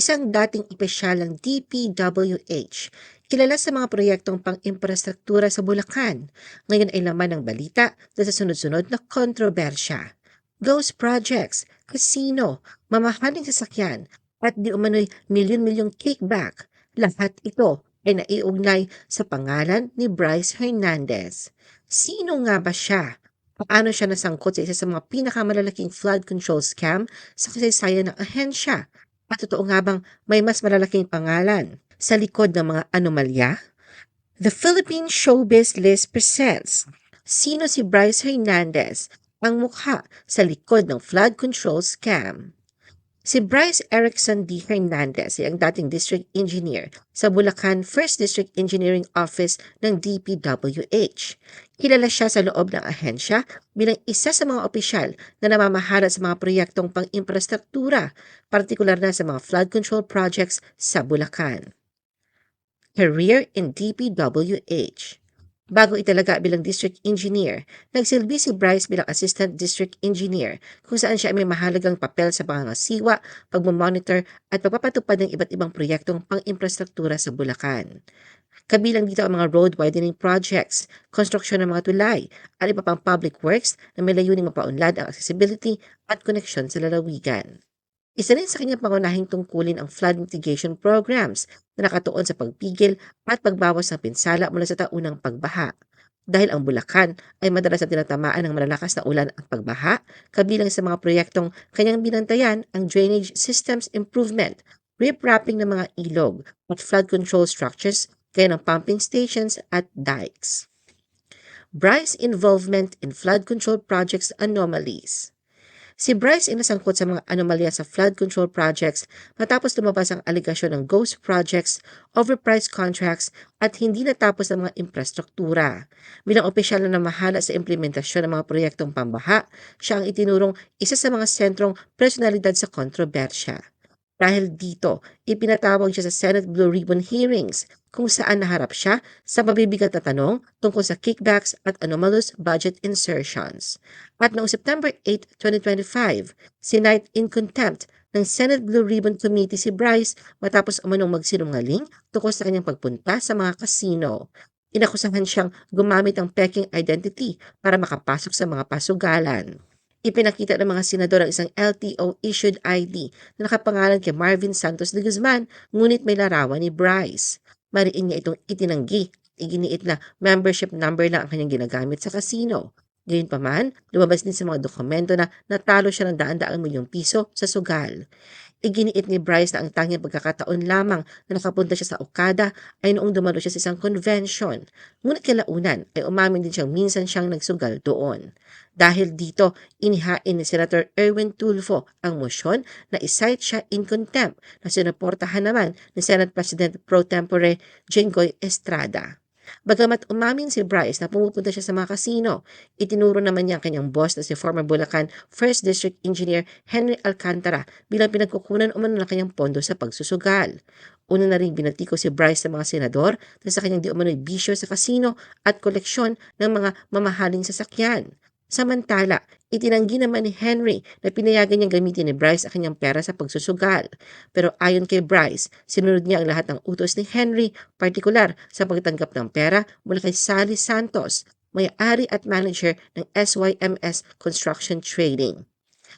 isang dating opisyal DPWH, kilala sa mga proyektong pang-imprastruktura sa Bulacan. Ngayon ay laman ng balita dahil sa sunod-sunod na kontrobersya. Ghost projects, casino, mamahaling sasakyan, at di umano'y milyon-milyong kickback. Lahat ito ay naiugnay sa pangalan ni Bryce Hernandez. Sino nga ba siya? Paano siya nasangkot sa isa sa mga pinakamalalaking flood control scam sa kasaysayan ng ahensya? At totoo nga bang may mas malalaking pangalan sa likod ng mga anomalya? The Philippine Showbiz List presents Sino si Bryce Hernandez, ang mukha sa likod ng flood control scam? Si Bryce Erickson D. Hernandez ay ang dating district engineer sa Bulacan 1st District Engineering Office ng DPWH. Kilala siya sa loob ng ahensya bilang isa sa mga opisyal na namamahala sa mga proyektong pang-imprastruktura, partikular na sa mga flood control projects sa Bulacan. Career in DPWH Bago italaga bilang district engineer, nagsilbi si Bryce bilang assistant district engineer kung saan siya ay may mahalagang papel sa pangangasiwa, pagmamonitor at pagpapatupad ng iba't ibang proyektong pang-imprastruktura sa Bulacan. Kabilang dito ang mga road widening projects, construction ng mga tulay, at iba pang public works na may layuning mapaunlad ang accessibility at koneksyon sa lalawigan. Isa rin sa kanyang pangunahing tungkulin ang flood mitigation programs na nakatuon sa pagpigil at pagbawas ng pinsala mula sa taunang pagbaha. Dahil ang Bulacan ay madalas na tinatamaan ng malalakas na ulan at pagbaha, kabilang sa mga proyektong kanyang binantayan ang drainage systems improvement, riprapping ng mga ilog at flood control structures gaya ng pumping stations at dikes. Bryce involvement in flood control projects anomalies. Si Bryce ay nasangkot sa mga anomalya sa flood control projects matapos lumabas ang aligasyon ng ghost projects, overpriced contracts at hindi natapos ang mga infrastruktura. Bilang opisyal na namahala sa implementasyon ng mga proyektong pambaha, siya ang itinurong isa sa mga sentrong personalidad sa kontrobersya. Dahil dito, ipinatawag siya sa Senate Blue Ribbon hearings kung saan naharap siya sa mabibigat na tanong tungkol sa kickbacks at anomalous budget insertions. At noong September 8, 2025, sinight in contempt ng Senate Blue Ribbon Committee si Bryce matapos umanong magsinungaling tungkol sa kanyang pagpunta sa mga kasino. Inakusahan siyang gumamit ng peking identity para makapasok sa mga pasugalan. Ipinakita ng mga senador ang isang LTO-issued ID na nakapangalan kay Marvin Santos de Guzman, ngunit may larawan ni Bryce. Mariin niya itong itinanggi iginiit na membership number lang ang kanyang ginagamit sa casino. Gayunpaman, lumabas din sa mga dokumento na natalo siya ng daan-daang milyong piso sa sugal. Iginiit ni Bryce na ang tanging pagkakataon lamang na nakapunta siya sa Okada ay noong dumalo siya sa isang convention. Ngunit kalaunan ay umamin din siyang minsan siyang nagsugal doon. Dahil dito, inihain ni Senator Erwin Tulfo ang motion na isight siya in contempt na sinuportahan naman ni Senate President Pro Tempore Jenggoy Estrada. Bagamat umamin si Bryce na pumupunta siya sa mga kasino, itinuro naman niya ang kanyang boss na si former Bulacan 1st District Engineer Henry Alcantara bilang pinagkukunan umano ng kanyang pondo sa pagsusugal. Una na rin binatiko si Bryce sa mga senador na sa kanyang di umano'y bisyo sa kasino at koleksyon ng mga mamahaling sasakyan. Samantala, itinanggi naman ni Henry na pinayagan niyang gamitin ni Bryce ang kanyang pera sa pagsusugal. Pero ayon kay Bryce, sinunod niya ang lahat ng utos ni Henry, partikular sa pagtanggap ng pera mula kay Sally Santos, may-ari at manager ng SYMS Construction Trading.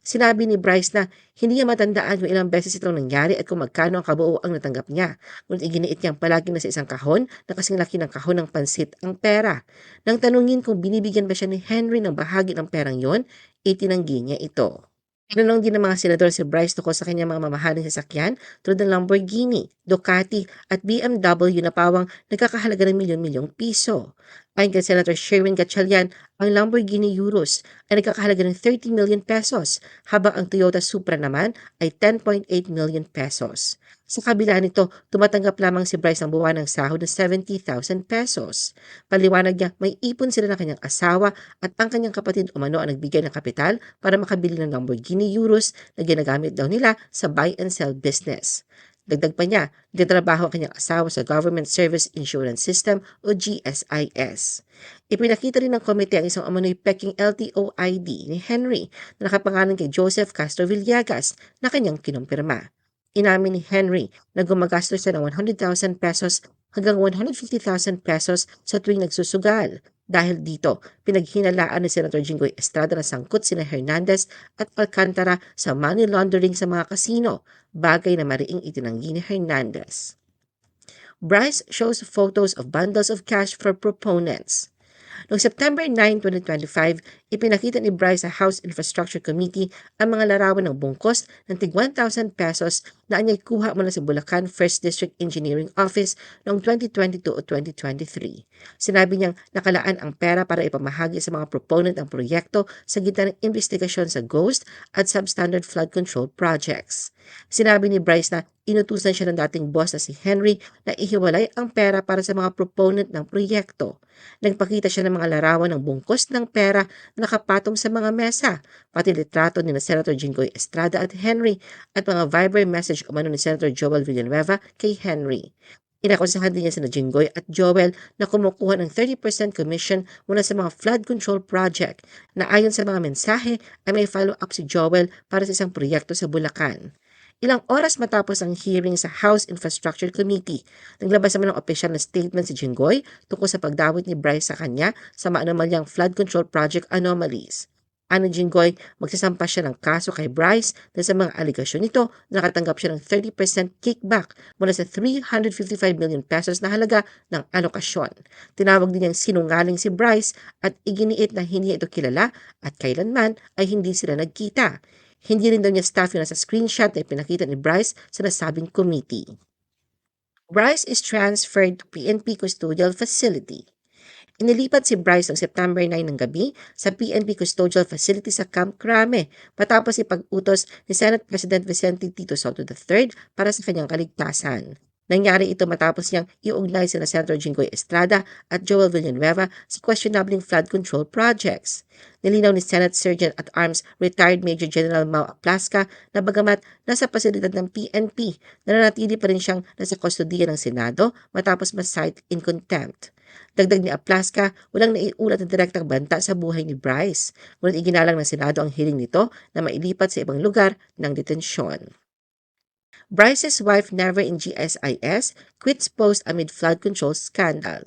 Sinabi ni Bryce na hindi niya matandaan kung ilang beses itong nangyari at kung magkano ang kabuo ang natanggap niya. Ngunit iginiit niyang palagi na sa isang kahon na kasing laki ng kahon ng pansit ang pera. Nang tanungin kung binibigyan ba siya ni Henry ng bahagi ng perang yon, itinanggi niya ito. Tinanong din ng mga senador si Bryce tungkol sa kanyang mga mamahaling sasakyan tulad ng Lamborghini, Ducati at BMW na pawang nagkakahalaga ng milyon-milyong piso. Ayon kay Senator Sherwin Gatchalian, ang Lamborghini Urus ay nagkakahalaga ng 30 million pesos habang ang Toyota Supra naman ay 10.8 million pesos. Sa kabila nito, tumatanggap lamang si Bryce ng buwan ng sahod na 70,000 pesos. Paliwanag niya, may ipon sila ng kanyang asawa at ang kanyang kapatid umano ang nagbigay ng kapital para makabili ng Lamborghini Urus na ginagamit daw nila sa buy and sell business. Dagdag pa niya, nagtatrabaho ang kanyang asawa sa Government Service Insurance System o GSIS. Ipinakita rin ng komite ang isang umano'y peking LTO ID ni Henry na nakapangalan kay Joseph Castro Villegas na kanyang kinumpirma. Inamin ni Henry na gumagastos siya ng 100,000 pesos hanggang 150,000 pesos sa tuwing nagsusugal. Dahil dito, pinaghinalaan ni Senator Jinggoy Estrada na sangkot sina Hernandez at Alcantara sa money laundering sa mga kasino, bagay na mariing itinanggi ni Hernandez. Bryce shows photos of bundles of cash for proponents. Noong September 9, 2025, ipinakita ni Bryce sa House Infrastructure Committee ang mga larawan ng bungkos ng tig 1,000 pesos na anyay kuha mula sa Bulacan First District Engineering Office noong 2022 o 2023. Sinabi niyang nakalaan ang pera para ipamahagi sa mga proponent ng proyekto sa gitna ng investigasyon sa ghost at substandard flood control projects. Sinabi ni Bryce na inutusan siya ng dating boss na si Henry na ihiwalay ang pera para sa mga proponent ng proyekto. Nagpakita siya ng mga larawan ng bungkos ng pera na nakapatong sa mga mesa, pati litrato ni na Senator Jinggoy Estrada at Henry at mga Viber message umano ni Senator Joel Villanueva kay Henry. Inakusahan din niya sina Jinggoy at Joel na kumukuha ng 30% commission mula sa mga flood control project na ayon sa mga mensahe ay may follow-up si Joel para sa isang proyekto sa Bulacan. Ilang oras matapos ang hearing sa House Infrastructure Committee, naglabas naman ng opisyal na statement si Jinggoy tungkol sa pagdawit ni Bryce sa kanya sa maanomalyang flood control project anomalies. Ano Jinggoy, magsasampa siya ng kaso kay Bryce dahil sa mga aligasyon nito na nakatanggap siya ng 30% kickback mula sa 355 million pesos na halaga ng alokasyon. Tinawag din niyang sinungaling si Bryce at iginiit na hindi ito kilala at kailanman ay hindi sila nagkita. Hindi rin daw niya staff yung nasa screenshot na ipinakita ni Bryce sa nasabing committee. Bryce is transferred to PNP Custodial Facility. Inilipat si Bryce noong September 9 ng gabi sa PNP Custodial Facility sa Camp Crame matapos ipag-utos ni Senate President Vicente Tito Soto III para sa kanyang kaligtasan. Nangyari ito matapos niyang iugnay sina Senator Jinggoy Estrada at Joel Villanueva sa questionabling flood control projects. Nilinaw ni Senate Surgeon at Arms retired Major General Mau Aplaska na bagamat nasa pasilidad ng PNP, nananatili pa rin siyang nasa kustodiya ng Senado matapos ma-cite in contempt. Dagdag ni Aplaska, walang naiulat na direktang banta sa buhay ni Bryce, ngunit iginalang ng Senado ang hiling nito na mailipat sa ibang lugar ng detensyon. Bryce's wife never in GSIS quits post amid flood control scandal.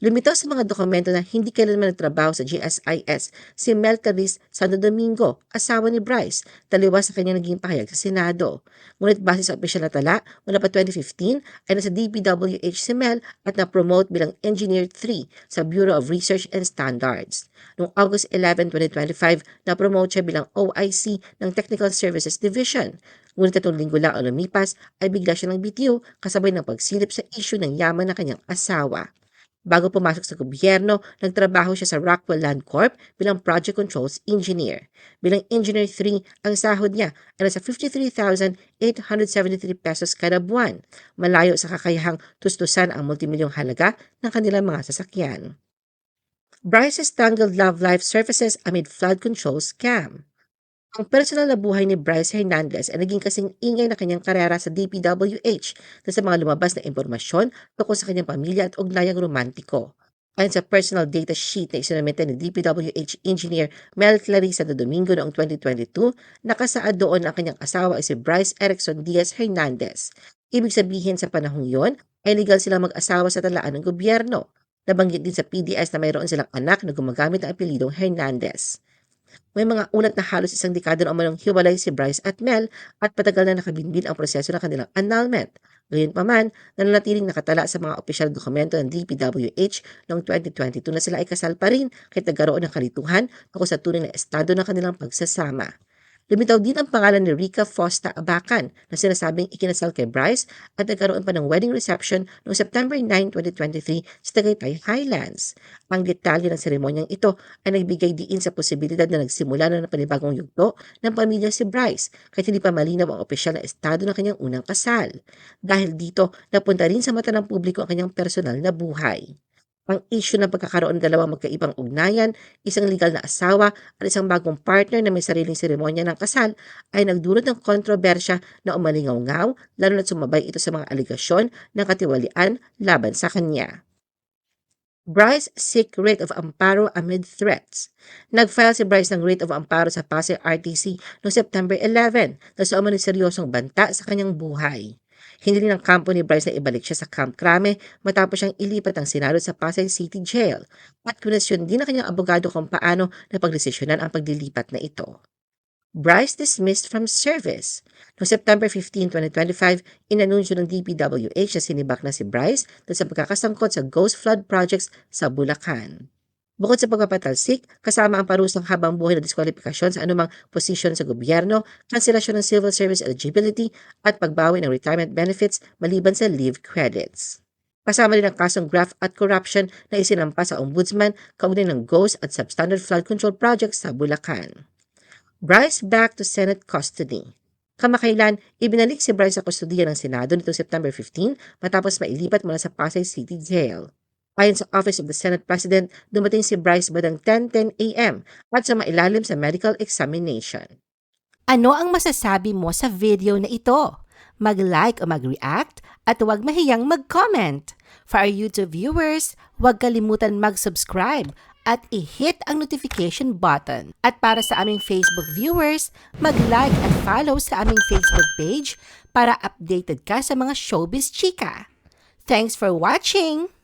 Lumitaw sa mga dokumento na hindi kailanman nagtrabaho sa GSIS si Mel Caris Santo Domingo, asawa ni Bryce, taliwas sa kanyang naging pahayag sa Senado. Ngunit base sa opisyal na tala, mula pa 2015 ay nasa DPWH si Mel at na-promote bilang Engineer 3 sa Bureau of Research and Standards. Noong August 11, 2025, na-promote siya bilang OIC ng Technical Services Division. Ngunit tatong linggo lang ang lumipas ay bigla siya ng BTO kasabay ng pagsilip sa issue ng yaman ng kanyang asawa. Bago pumasok sa gobyerno, nagtrabaho siya sa Rockwell Land Corp bilang Project Controls Engineer. Bilang Engineer 3, ang sahod niya ay nasa 53,873 pesos kada buwan, malayo sa kakayahang tustusan ang multimilyong halaga ng kanilang mga sasakyan. Bryce's tangled love life surfaces amid flood control scam. Ang personal na buhay ni Bryce Hernandez ay naging kasing ingay na kanyang karera sa DPWH na sa mga lumabas na impormasyon tungkol sa kanyang pamilya at ugnayang romantiko. Ayon sa personal data sheet na isinumite ni DPWH engineer Mel Clarissa de Domingo noong 2022, nakasaad doon ang kanyang asawa ay si Bryce Erickson Diaz Hernandez. Ibig sabihin sa panahong yon ay legal silang mag-asawa sa talaan ng gobyerno. Nabanggit din sa PDS na mayroon silang anak na gumagamit ng apelidong Hernandez. May mga ulat na halos isang dekada na umanong hiwalay si Bryce at Mel at patagal na nakabinbin ang proseso ng kanilang annulment. Gayunpaman, nananatiling nakatala sa mga opisyal dokumento ng DPWH noong 2022 na sila ay kasal pa rin kahit nagkaroon ng kalituhan ako sa tunay na estado ng kanilang pagsasama. Lumitaw din ang pangalan ni Rica Fosta Abacan na sinasabing ikinasal kay Bryce at nagkaroon pa ng wedding reception noong September 9, 2023 sa Tagaytay Highlands. Ang detalye ng seremonyang ito ay nagbigay diin sa posibilidad na nagsimula na ng panibagong yugto ng pamilya si Bryce kahit hindi pa malinaw ang opisyal na estado ng kanyang unang kasal. Dahil dito, napunta rin sa mata ng publiko ang kanyang personal na buhay. Ang issue ng pagkakaroon ng dalawang magkaibang ugnayan, isang legal na asawa at isang bagong partner na may sariling seremonya ng kasal ay nagdulot ng kontrobersya na umalingaw-ngaw lalo na sumabay ito sa mga aligasyon ng katiwalian laban sa kanya. Bryce seek writ of amparo amid threats. Nag-file si Bryce ng writ of amparo sa Pasay RTC noong September 11 na sa umano'y seryosong banta sa kanyang buhay. Hindi rin ang kampo ni Bryce na ibalik siya sa Camp Crame matapos siyang ilipat ang Senado sa Pasay City Jail at kunasyon din ng kanyang abogado kung paano napagdesisyonan ang paglilipat na ito. Bryce dismissed from service. Noong September 15, 2025, inanunsyo ng DPWH na sinibak na si Bryce dahil sa pagkakasangkot sa ghost flood projects sa Bulacan. Bukod sa pagpapatalsik, kasama ang parusang habang buhay na diskwalifikasyon sa anumang posisyon sa gobyerno, kanselasyon ng civil service eligibility at pagbawi ng retirement benefits maliban sa leave credits. Kasama din ang kasong graft at corruption na isinampas sa ombudsman kaugnay ng ghost at substandard flood control projects sa Bulacan. Bryce back to Senate custody. Kamakailan, ibinalik si Bryce sa kustudiya ng Senado nitong September 15 matapos mailipat mula sa Pasay City Jail. Ayon sa Office of the Senate President, dumating si Bryce badang 10.10 a.m. at sa mailalim sa medical examination. Ano ang masasabi mo sa video na ito? Mag-like o mag-react at huwag mahiyang mag-comment. For our YouTube viewers, huwag kalimutan mag-subscribe at i-hit ang notification button. At para sa aming Facebook viewers, mag-like at follow sa aming Facebook page para updated ka sa mga showbiz chika. Thanks for watching!